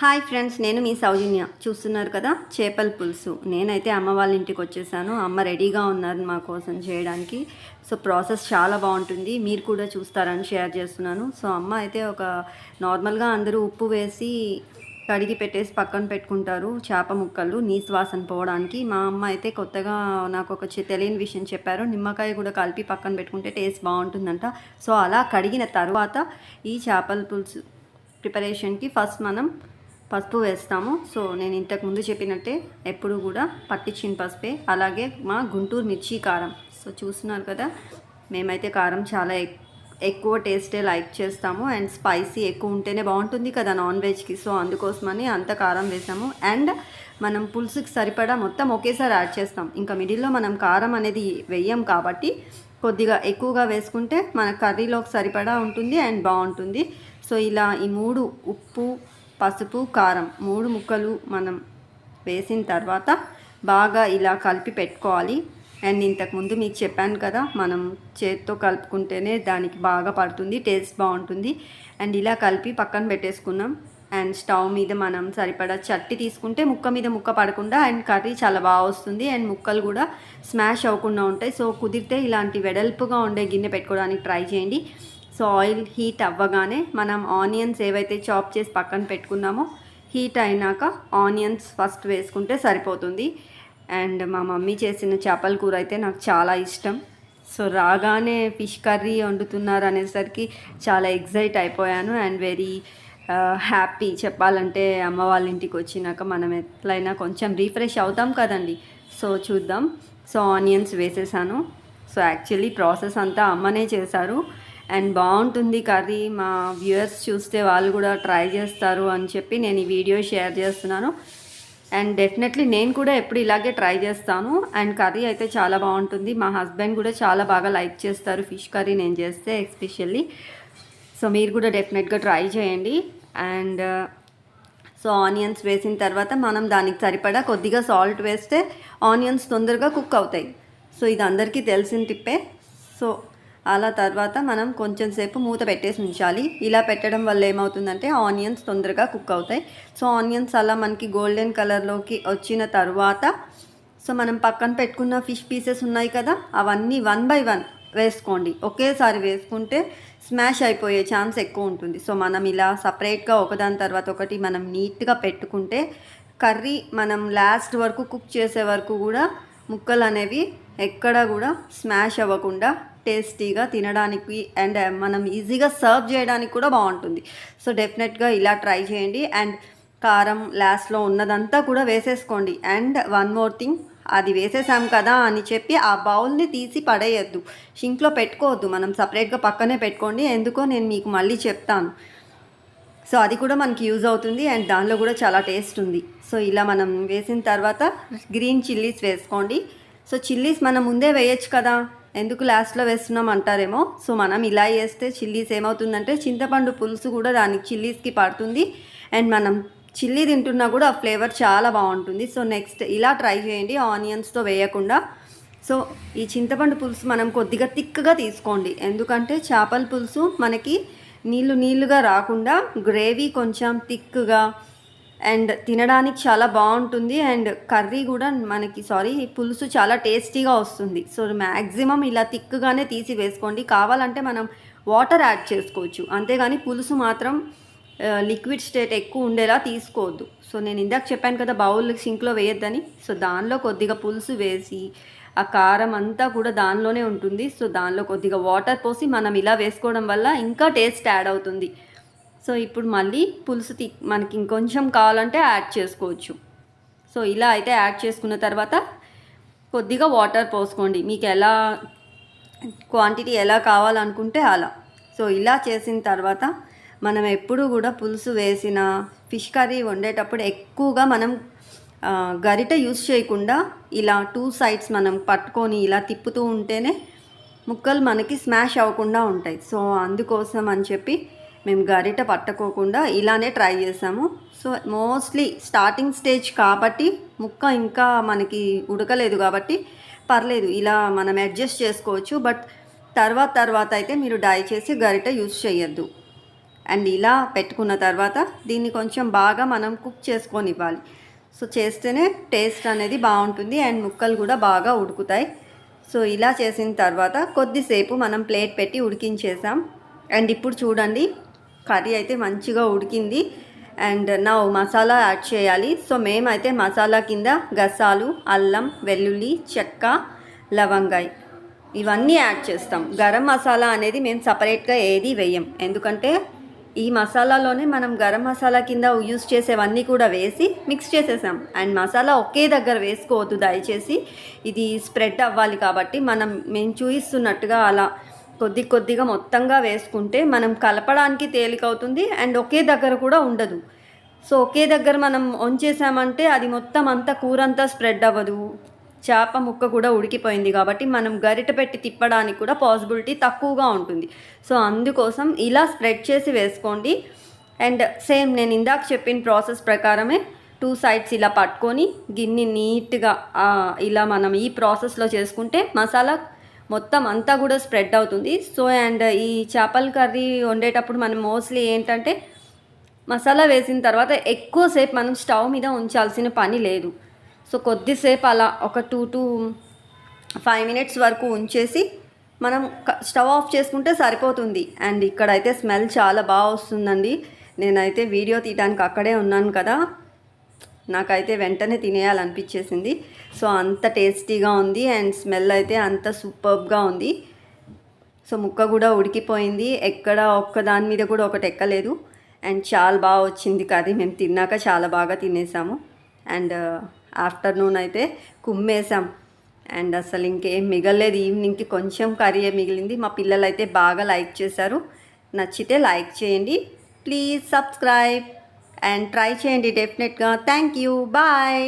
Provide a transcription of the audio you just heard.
Hi friends నేను మీ సౌజన్య. చూస్తున్నారు కదా? చేపల పులుసు. నేనైతే అమ్మ వాళ్ళ ఇంటికి వచ్చేసాను. అమ్మ రెడీగా ఉన్నారు మా కోసం చేయడానికి. సో ప్రాసెస్ చాలా బాగుంటుంది. మీరు కూడా చూస్తారని షేర్ చేస్తున్నాను. సో అమ్మ అయితే ఒక నార్మల్గా అందరూ ఉప్పు వేసి కడిగి పెట్టేసి పక్కన పెట్టుకుంటారు. చేప ముక్కలు నీసు వాసన పోవడానికి. మా అమ్మ అయితే కొత్తగా నాకు ఒక తెలియని విషయం చెప్పారు. నిమ్మకాయ కూడా కలిపి పక్కన పెట్టుకుంటే టేస్ట్ బాగుంటుందంట. సో అలా కడిగిన తర్వాత ఈ చేపల పులుసు ప్రిపరేషన్కి ఫస్ట్ మనం పసుపు వేస్తాము. సో నేను ఇంతకు ముందు చెప్పినట్టే ఎప్పుడు కూడా పట్టించిన పసుపే అలాగే మా గుంటూరు మిర్చి కారం. సో చూస్తున్నారు కదా మేమైతే కారం చాలా ఎక్- ఎక్కువ టేస్టే లైక్ చేస్తాము. అండ్ స్పైసీ ఎక్కువ ఉంటేనే బాగుంటుంది కదా నాన్ వెజ్కి సో అందుకోసమని అంత కారం వేసాము. అండ్ మనం పులుసుకి సరిపడా మొత్తం ఒకేసారి యాడ్ చేస్తాం. ఇంకా మిడిల్లో మనం కారం అనేది వెయ్యం కాబట్టి కొద్దిగా ఎక్కువగా వేసుకుంటే మన కర్రీలోకి సరిపడా ఉంటుంది అండ్ బాగుంటుంది. సో ఇలా ఈ మూడు ఉప్పు పసుపు కారం మూడు ముక్కలు మనం వేసిన తర్వాత బాగా ఇలా కలిపి పెట్టుకోవాలి. అండ్ ఇంతకుముందు మీకు చెప్పాను కదా మనం చేత్తో కలుపుకుంటేనే దానికి బాగా పడుతుంది టేస్ట్ బాగుంటుంది. అండ్ ఇలా కలిపి పక్కన పెట్టేసుకున్నాం. అండ్ స్టవ్ మీద మనం సరిపడా చట్టి తీసుకుంటే ముక్క మీద ముక్క పడకుండా అండ్ కర్రీ చాలా బాగా వస్తుంది. అండ్ ముక్కలు కూడా స్మాష్ అవ్వకుండా ఉంటాయి. సో కుదిరితే ఇలాంటి వెడల్పుగా ఉండే గిన్నె పెట్టుకోవడానికి ట్రై చేయండి. సో ఆయిల్ హీట్ అవ్వగానే మనం ఆనియన్స్ ఏవైతే చాప్ చేసి పక్కన పెట్టుకున్నామో హీట్ అయినాక ఆనియన్స్ ఫస్ట్ వేసుకుంటే సరిపోతుంది. అండ్ మా మమ్మీ చేసిన చేపల కూర అయితే నాకు చాలా ఇష్టం. సో రాగానే ఫిష్ కర్రీ వండుతున్నారు అనేసరికి చాలా ఎగ్జైట్ అయిపోయాను అండ్ వెరీ హ్యాపీ. చెప్పాలంటే అమ్మ వాళ్ళ ఇంటికి వచ్చినాక మనం ఎట్లయినా కొంచెం రీఫ్రెష్ అవుతాం కదండి. సో చూద్దాం. సో ఆనియన్స్ వేసేసాను. సో యాక్చువల్లీ ప్రాసెస్ అంతా అమ్మనే చేశారు. అండ్ బాగుంటుంది కర్రీ. మా వ్యూయర్స్ చూస్తే వాళ్ళు కూడా ట్రై చేస్తారు అని చెప్పి నేను ఈ వీడియో షేర్ చేస్తున్నాను. అండ్ డెఫినెట్లీ నేను కూడా ఎప్పుడు ఇలాగే ట్రై చేస్తాను. అండ్ కర్రీ అయితే చాలా బాగుంటుంది. మా హస్బెండ్ కూడా చాలా బాగా లైక్ చేస్తారు ఫిష్ కర్రీ నేను చేస్తే ఎస్పెషల్లీ. సో మీరు కూడా డెఫినెట్గా ట్రై చేయండి. అండ్ uh, సో ఆనియన్స్ వేసిన తర్వాత మనం దానికి సరిపడా కొద్దిగా సాల్ట్ వేస్తే ఆనియన్స్ తొందరగా కుక్ అవుతాయి. సో ఇది అందరికీ తెలిసిన టిప్పే. సో అలా తర్వాత మనం కొంచెం సేపు మూత పెట్టేసి ఉంచాలి. ఇలా పెట్టడం వల్ల ఏమవుతుందంటే ఆనియన్స్ తొందరగా కుక్ అవుతాయి. సో ఆనియన్స్ అలా మనకి గోల్డెన్ కలర్లోకి వచ్చిన తర్వాత సో మనం పక్కన పెట్టుకున్న ఫిష్ పీసెస్ ఉన్నాయి కదా అవన్నీ వన్ బై వన్ వేసుకోండి. ఒకేసారి వేసుకుంటే స్మాష్ అయిపోయే ఛాన్స్ ఎక్కువ ఉంటుంది. సో మనం ఇలా సపరేట్గా ఒకదాని తర్వాత ఒకటి మనం నీట్గా పెట్టుకుంటే కర్రీ మనం లాస్ట్ వరకు కుక్ చేసే వరకు కూడా ముక్కలు అనేవి ఎక్కడ కూడా స్మాష్ అవ్వకుండా టేస్టీగా తినడానికి అండ్ uh, మనం ఈజీగా సర్వ్ చేయడానికి కూడా బాగుంటుంది. సో డెఫినెట్గా ఇలా ట్రై చేయండి. అండ్ కారం లాస్ట్లో ఉన్నదంతా కూడా వేసేసుకోండి. అండ్ వన్ మోర్ థింగ్ అది వేసేసాం కదా అని చెప్పి ఆ బౌల్ని తీసి పడేయద్దు. షింక్లో పెట్టుకోవద్దు. మనం సపరేట్గా పక్కనే పెట్టుకోండి. ఎందుకో నేను మీకు మళ్ళీ చెప్తాను. సో అది కూడా మనకి యూజ్ అవుతుంది అండ్ దానిలో కూడా చాలా టేస్ట్ ఉంది. సో ఇలా మనం వేసిన తర్వాత గ్రీన్ చిల్లీస్ వేసుకోండి. సో చిల్లీస్ మనం ముందే వేయచ్చు కదా. ఎందుకు లాస్ట్లో వేస్తున్నాం అంటారేమో సో మనం ఇలా వేస్తే చిల్లీస్ ఏమవుతుందంటే చింతపండు పులుసు కూడా దానికి చిల్లీస్కి పడుతుంది. అండ్ మనం చిల్లీ తింటున్నా కూడా ఆ ఫ్లేవర్ చాలా బాగుంటుంది. సో నెక్స్ట్ ఇలా ట్రై చేయండి ఆనియన్స్తో వేయకుండా. సో ఈ చింతపండు పులుసు మనం కొద్దిగా థిక్గా తీసుకోండి. ఎందుకంటే చేపల పులుసు మనకి నీళ్ళు నీళ్ళుగా రాకుండా గ్రేవీ కొంచెం థిక్గా అండ్ తినడానికి చాలా బాగుంటుంది అండ్ కర్రీ కూడా మనకి సారీ పులుసు చాలా టేస్టీగా వస్తుంది. సో మ్యాక్సిమం ఇలా థిక్గానే తీసి వేసుకోండి. కావాలంటే మనం వాటర్ యాడ్ చేసుకోవచ్చు. అంతేగాని పులుసు మాత్రం లిక్విడ్ స్టేట్ ఎక్కువ ఉండేలా తీసుకోవద్దు. సో నేను ఇందాక చెప్పాను కదా బౌల్ సింక్లో వేయొద్దని. సో దానిలో కొద్దిగా పులుసు వేసి ఆ కారం అంతా కూడా దానిలోనే ఉంటుంది. సో దానిలో కొద్దిగా వాటర్ పోసి మనం ఇలా వేసుకోవడం వల్ల ఇంకా టేస్ట్ యాడ్ అవుతుంది. సో ఇప్పుడు మళ్ళీ పులుసు తి మనకి ఇంకొంచెం కావాలంటే యాడ్ చేసుకోవచ్చు. సో ఇలా అయితే యాడ్ చేసుకున్న తర్వాత కొద్దిగా వాటర్ పోసుకోండి. మీకు ఎలా క్వాంటిటీ ఎలా కావాలనుకుంటే అలా. సో ఇలా చేసిన తర్వాత మనం ఎప్పుడు కూడా పులుసు వేసిన ఫిష్ కర్రీ వండేటప్పుడు ఎక్కువగా మనం గరిట యూస్ చేయకుండా ఇలా టూ సైడ్స్ మనం పట్టుకొని ఇలా తిప్పుతూ ఉంటేనే ముక్కలు మనకి స్మాష్ అవ్వకుండా ఉంటాయి. సో అందుకోసం అని చెప్పి మేము గరిట పట్టుకోకుండా ఇలానే ట్రై చేసాము. సో మోస్ట్లీ స్టార్టింగ్ స్టేజ్ కాబట్టి ముక్క ఇంకా మనకి ఉడకలేదు కాబట్టి పర్లేదు ఇలా మనం అడ్జస్ట్ చేసుకోవచ్చు. బట్ తర్వాత తర్వాత అయితే మీరు డై చేసి గరిట యూజ్ చేయొద్దు. అండ్ ఇలా పెట్టుకున్న తర్వాత దీన్ని కొంచెం బాగా మనం కుక్ చేసుకొని ఇవ్వాలి సో చేస్తేనే టేస్ట్ అనేది బాగుంటుంది అండ్ ముక్కలు కూడా బాగా ఉడుకుతాయి. సో ఇలా చేసిన తర్వాత కొద్దిసేపు మనం ప్లేట్ పెట్టి ఉడికించేసాం. అండ్ ఇప్పుడు చూడండి కర్రీ అయితే మంచిగా ఉడికింది. అండ్ నా మసాలా యాడ్ చేయాలి. సో మేమైతే మసాలా కింద గసాలు అల్లం వెల్లుల్లి చెక్క లవంగాయ్ ఇవన్నీ యాడ్ చేస్తాం. గరం మసాలా అనేది మేము సపరేట్గా ఏది వేయం. ఎందుకంటే ఈ మసాలాలోనే మనం గరం మసాలా కింద యూస్ చేసేవన్నీ కూడా వేసి మిక్స్ చేసేసాం. అండ్ మసాలా ఒకే దగ్గర వేసుకోవద్దు దయచేసి. ఇది స్ప్రెడ్ అవ్వాలి కాబట్టి మనం మేము చూపిస్తున్నట్టుగా అలా కొద్ది కొద్దిగా మొత్తంగా వేసుకుంటే మనం కలపడానికి తేలికవుతుంది అండ్ ఒకే దగ్గర కూడా ఉండదు. సో ఒకే దగ్గర మనం వంచేసామంటే అది మొత్తం అంతా కూర అంతా స్ప్రెడ్ అవ్వదు. చేప ముక్క కూడా ఉడికిపోయింది కాబట్టి మనం గరిట పెట్టి తిప్పడానికి కూడా పాసిబిలిటీ తక్కువగా ఉంటుంది. సో అందుకోసం ఇలా స్ప్రెడ్ చేసి వేసుకోండి. అండ్ సేమ్ నేను ఇందాక చెప్పిన ప్రాసెస్ ప్రకారమే టూ సైడ్స్ ఇలా పట్టుకొని గిన్నె నీట్గా ఇలా మనం ఈ ప్రాసెస్లో చేసుకుంటే మసాలా మొత్తం అంతా కూడా స్ప్రెడ్ అవుతుంది. సో అండ్ ఈ చేపల కర్రీ వండేటప్పుడు మనం మోస్ట్లీ ఏంటంటే మసాలా వేసిన తర్వాత ఎక్కువసేపు మనం స్టవ్ మీద ఉంచాల్సిన పని లేదు. సో కొద్దిసేపు అలా ఒక టూ టు ఫైవ్ మినిట్స్ వరకు ఉంచేసి మనం స్టవ్ ఆఫ్ చేసుకుంటే సరిపోతుంది. అండ్ ఇక్కడైతే స్మెల్ చాలా బాగా వస్తుందండి. నేనైతే వీడియో తీయడానికి అక్కడే ఉన్నాను కదా. నాకైతే వెంటనే తినేయాలనిపించేసింది. సో అంత టేస్టీగా ఉంది అండ్ స్మెల్ అయితే అంత సూపర్బ్గా ఉంది. సో ముక్క కూడా ఉడికిపోయింది. ఎక్కడ ఒక్క దాని మీద కూడా ఒకటి ఎక్కలేదు. అండ్ చాలా బాగా వచ్చింది కర్రీ. మేము తిన్నాక చాలా బాగా తినేసాము. అండ్ ఆఫ్టర్నూన్ అయితే కుమ్మేసాం. అండ్ అసలు ఇంకేం మిగలేదు. ఈవినింగ్కి కొంచెం కర్రీ మిగిలింది. మా పిల్లలు అయితే బాగా లైక్ చేశారు. నచ్చితే లైక్ చేయండి. Please subscribe. అండ్ ట్రై చేయండి డెఫినెట్గా థ్యాంక్ యూ బాయ్